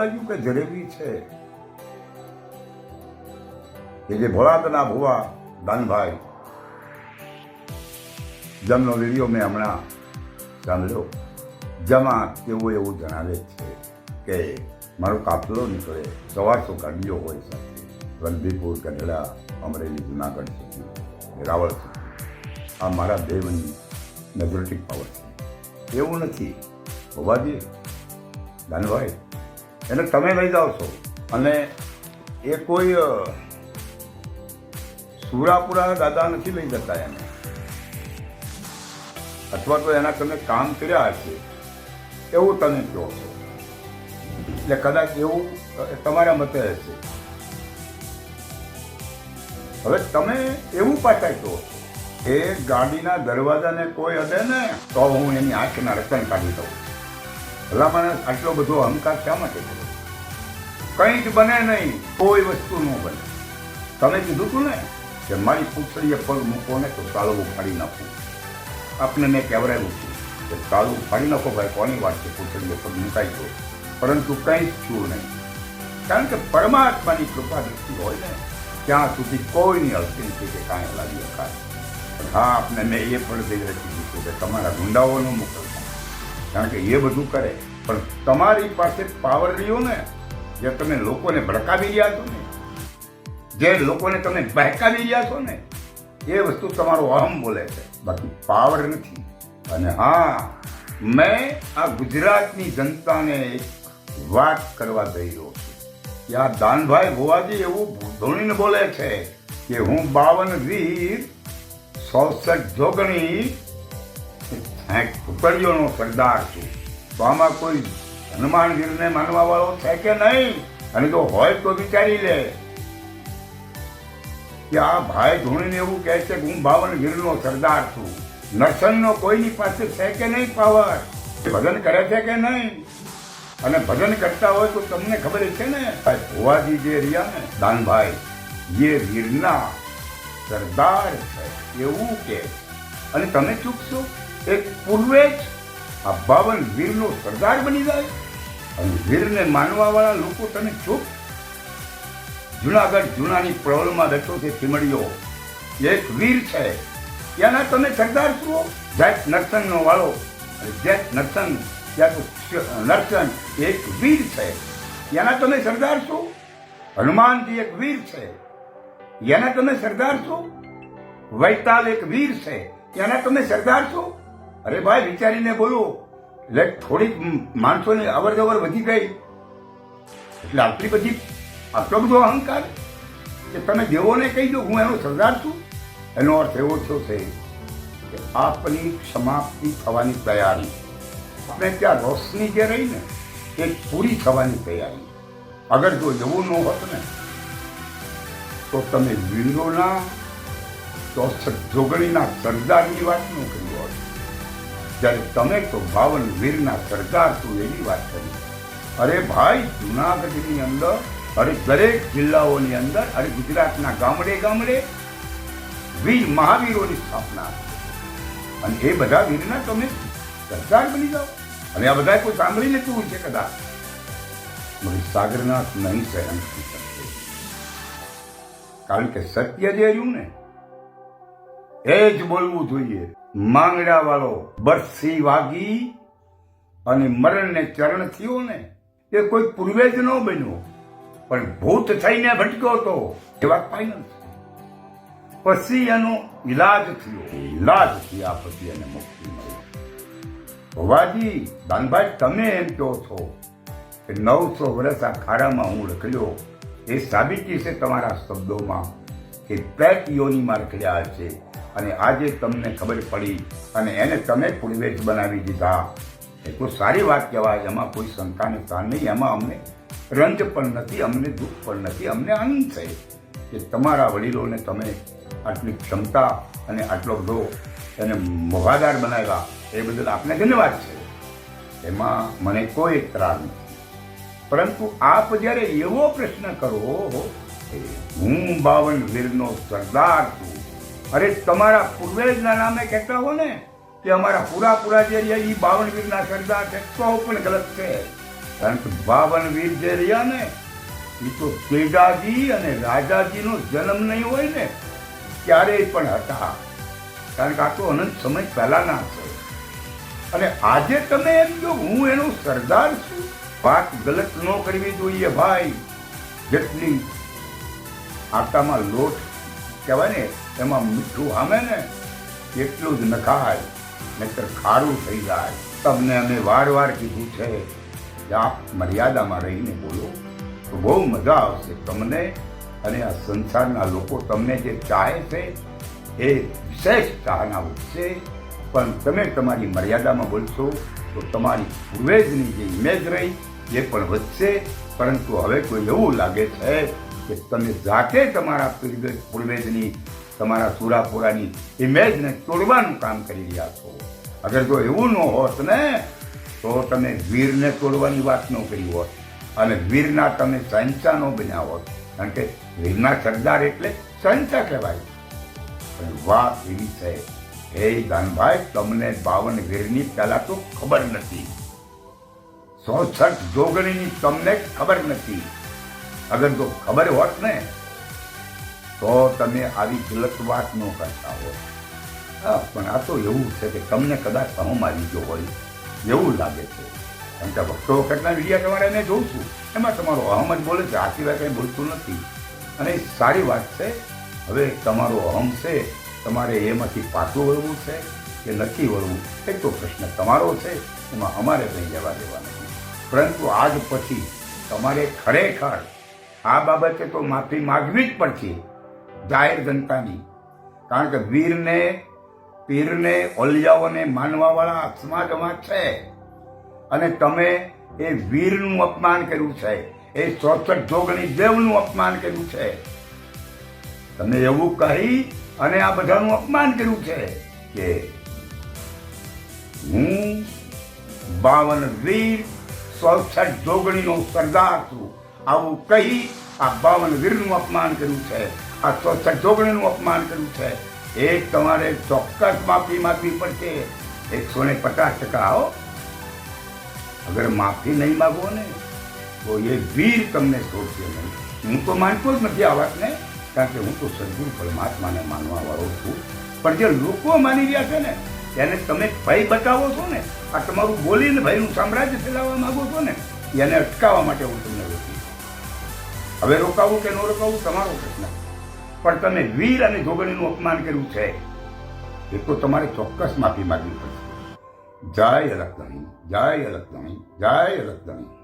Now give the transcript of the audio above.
લાગ્યું કે જલેબી છે? કે જે ભોળાદના ભુવા, દાનભાઈ. જેમનો વીડિયો મેં હમણાં સાંભળ્યો. જેમાં તેઓ એવું જણાવે છે કે મારો કાફલો નીકળે, સવારસો ગાડીઓ હોય સાથે રણધીપુર ગઢડા, અમરેલી, જુનાગઢ સુધી, રાવળ સુધી. આ મારા દેવની મેજોરિટી પાવર છે. એવું નથી. ભવાજી, દાનભાઈ એને તમે લઈ જાઓ છો. અને એ કોઈ સુરાપુરા દાદા નથી લઈ જતા એને. અથવા તો એના તમે કામ કર્યા હશે, એવું તમે કહો છો. એટલે કદાચ એવું તમારા મતે હશે. હવે તમે એવું પાછા કહો એ ગાડીના દરવાજાને કોઈ હદે ને, તો હું એની આંખના રતન કાઢી દઉં. ભલા મને આટલો બધો અહંકાર શા માટે કરો? કંઈ જ બને નહીં, કોઈ વસ્તુ ન બને. તમે કીધું તું ને કે મારી પૂછડીએ પગ મૂકો ને તો તાળવું ફાડી નાખું. આપને મેં કહેવરાયું છે કે તાળવું ફાડી નાખો ભાઈ, કોની વાત છે? પૂછડીએ પગ મૂકાઈ ગયો. પરંતુ કંઈ જ છું નહીં. કારણ કે પરમાત્માની કૃપા દ્રષ્ટિ હોય ને, ત્યાં સુધી કોઈની નથી કે કાંઈ લાવી શકાય હા, આપને મેં એ પણ દઈ રહી દીધું કે તમારા ગુંડાઓનો મોકલતા કારણ કે એ બધું કરે. પણ તમારી પાસે પાવર રહ્યો ને, જે તમે લોકોને ભડકાવી રહ્યા છો ને, જે લોકોને તમે બહેકાવી રહ્યા છો ને, એ વસ્તુ તમારો અહમ બોલે છે. બાકી પાવર નથી. અને હા, મેં આ ગુજરાતની જનતાને એક વાત કરવા જઈ રહ્યો છું. કે આ દાનભાઈ ભુવાજી એવું ધોણીને બોલે છે કે હું બાવન વીર ચોસઠ જોગણી સાઠ ટુકડીઓનો સરદાર છું. તો આમાં કોઈ હનુમાન વીરને માનવા વાળો છે કે નહીં? અને જો હોય તો વિચારી લે. કે આ ભાઈ ધોણીને એવું કહે છે કે હું બાવન વીરનો સરદાર છું. નરસનનો કોઈની પાસે છે કે નહીં પાવર? ભજન કરે છે કે નહીં? અને ભજન કરતા હોય તો તમને ખબર છે ને? ભાઈ ભુવાજી જે રહ્યા ને, દાનભાઈ, એ વીરના સરદાર છે એવું કે અને તમે ચૂકશો એક પૂર્વે જ આ બાવન વીરનો સરદાર બની જાય અને વીરને માનવા વાળા લોકો તમે ચૂપ. જુનાગઢ જૂનાની પ્રવલમાં રહેતો છે ચીમડીઓ એક વીર છે. ત્યાંના તમે સરદાર છો? જેટ નરસંગનો વાળો. જેટ નરસંગ, ત્યાં તો એક વીર છે. ત્યાંના તમે સરદાર છો? હનુમાનજી એક વીર છે. ત્યાંના તમે સરદાર છો? વૈતાલ એક વીર છે. ત્યાંના તમે સરદાર છો? અરે ભાઈ, વિચારીને બોલો. એટલે થોડીક માણસોની અવર જવર વધી ગઈ. એટલે આટલી બધી, આટલો બધો અહંકાર? કે તમે દેવોને કહી દો, હું એનો સરદાર છું? એનો અર્થ એવો થયો છે કે આપની સમાપ્તિ થવાની તૈયારી. આપણે ત્યાં રોશની જે રહી ને, એ પૂરી થવાની તૈયારી. અગર જો જવું ન હોત ને, તો તમે વીરોના ચોસઠ જોગણીના સરદારની વાત ન કરી જ્યારે તમે તો બાવન વીરના સરકાર તું એની વાત કરી. અરે ભાઈ, જુનાગઢની અંદર, અરે દરેક જિલ્લાઓની અંદર, અરે ગુજરાતના ગામડે ગામડે વીર મહાવીરોની સ્થાપના અને એ બધા વીરના તમે સરકાર બની જાઓ. અને આ બધા કોઈ સાંભળી લેતું હોય છે કદાચ? મગર સાગરનાથ નહીં સહન કારણ કે સત્ય જે રહ્યું ને એ જ બોલવું જોઈએ. માંગડા વાળો બરસી વાગી અને મરણને ચરણ થયો ને, એ કોઈ પૂર્વે જ ન બન્યો. પણ ભૂત થઈને ભટક્યો હતો એ વાત ફાઇનલ પછી એનો ઈલાજ થયો. ઈલાજ થયા પછી એને મુક્તિ મળી. ભવાજી દાનભાઈ તમે એમ કહો છો કે નવસો વર્ષ આ ખાડામાં હું રખડ્યો. એ સાબિતી છે તમારા શબ્દોમાં કે પેટ યોનીમાં રખડ્યા છે. અને આજે તમને ખબર પડી અને એને તમે પૂર્વે બનાવી દીધા. એ તો સારી વાત કહેવાય, એમાં કોઈ શંકાને સ્થાન નહીં, એમાં અમને રંજ પણ નથી, અમને દુઃખ પણ નથી, અમને આનંદ છે કે તમારા વડીલોને તમે આટલી ક્ષમતા અને આટલો બધો એને મોભાદાર બનાવ્યા, એ બદલ આપને ધન્યવાદ છે. એમાં મને કોઈ એકરાર નથી. પરંતુ આપ જ્યારે એવો પ્રશ્ન કરો હું બાવન વીરનો સરદાર છું અરે તમારા પૂર્વેજના નામે કહેતા હો ને, કે અમારા પૂરા પૂરા જે રહ્યા એ બાવન વીરના સરદાર છે, તો પણ ગલત છે. કારણ કે બાવન વીર જે રહ્યા ને એ તો તેજાજી અને રાજાજીનો જન્મ નહીં હોય ને, ક્યારેય પણ હતા. કારણ કે આ તો અનંત સમય પહેલાના છે. અને આજે તમે એમ જો હું એનો સરદાર છું? વાત ગલત ન કરવી જોઈએ ભાઈ. જેટલી આટામાં લોટ કહેવાય ને, એમાં મીઠું હામે ને એટલું જ નખાય, નહીતર ખારું થઈ જાય. તમને અમે વાર વાર કીધું છે કે આપ મર્યાદામાં રહીને બોલો, તો બહુ મજા આવશે તમને અને આ સંસારના લોકો તમને જે ચાહે છે, એ વિશેષ ચાહના વધશે પણ તમે તમારી મર્યાદામાં બોલશો, તો તમારી પૂર્વેજની જે ઇમેજ રહી, એ પણ વધશે. પરંતુ હવે કોઈ એવું લાગે છે કે તમે જાતે તમારા પૂર્વેજ પૂર્વેજની તમારા સુરાપુરાની ઇમેજને તોડવાનું કામ કરી રહ્યા છો. અગર જો એવું ન હોત ને, તો તમે વીરને તોડવાની વાત ન કરી હોત અને વીરના તમે સંચા ન બન્યા હોત. કારણ કે વીરના સરદાર એટલે સંચા કહેવાય. પણ વાત એવી છે, હે દાનભાઈ તમને બાવન વીરની પહેલા તો ખબર નથી. ચોસઠ જોગણીની તમને ખબર નથી. અગર જો ખબર હોત ને, તો તમે આવી ગલત વાત ન કરતા હો હા, પણ આ તો એવું છે કે તમને કદાચ અહમ આવી ગયો હોય, એવું લાગે છે. કારણ કે વખતો વખતના વિડીયા તમારે એને જોઉં છું. એમાં તમારો અહમ જ બોલે છે આ સિવાય કંઈ બોલતું નથી. અને સારી વાત છે, હવે તમારો અહમ છે, તમારે એમાંથી પાછું વળવું છે કે નથી વળવું એક તો પ્રશ્ન તમારો છે, એમાં અમારે કંઈ લેવા દેવા નથી. પરંતુ આજ પછી તમારે ખરેખર આ બાબતે તો માફી માગવી જ પડશે. જાહેર જનતાની. કારણ કે વીરને, પીરને, ઓલિયાઓને માનવાવાળા સમાજમાં છે. અને તમે એ વીરનું અપમાન કર્યું છે. એ ચોસઠ જોગણી દેવનું અપમાન કર્યું છે. તમે એવું કહી અને આ બધાનું અપમાન કર્યું છે કે હું બાવન વીર, ચોસઠ જોગણીનો સરદાર છું. આવું કહી આ બાવન વીરનું અપમાન કર્યું છે, આ ચોસઠ જોગણીનું અપમાન કર્યું છે. એ તમારે ચોક્કસ માફી માગવી પડશે. એકસો ને પચાસ ટકા આવો. અગર માફી નહીં માગો ને, તો એ વીર તમને છોડશે નહીં. હું તો માનતો જ નથી આ વાતને, કારણ કે હું તો સદગુરુ પરમાત્માને માનવા વાળો છું. પણ જે લોકો માની રહ્યા છે ને, એને તમે ભય બતાવો છો ને, આ તમારું બોલીને ભયનું સામ્રાજ્ય ફેલાવવા માગો છો ને, એને અટકાવવા માટે હું તમને હવે રોકાવું કે ન રોકાવું તમારો પ્રશ્ન. પણ તમે વીર અને જોગણીનું અપમાન કર્યું છે, એ તો તમારે ચોક્કસ માફી માંગવી પડશે. જય અલગધણી જય અલગધણી જય અલગધણી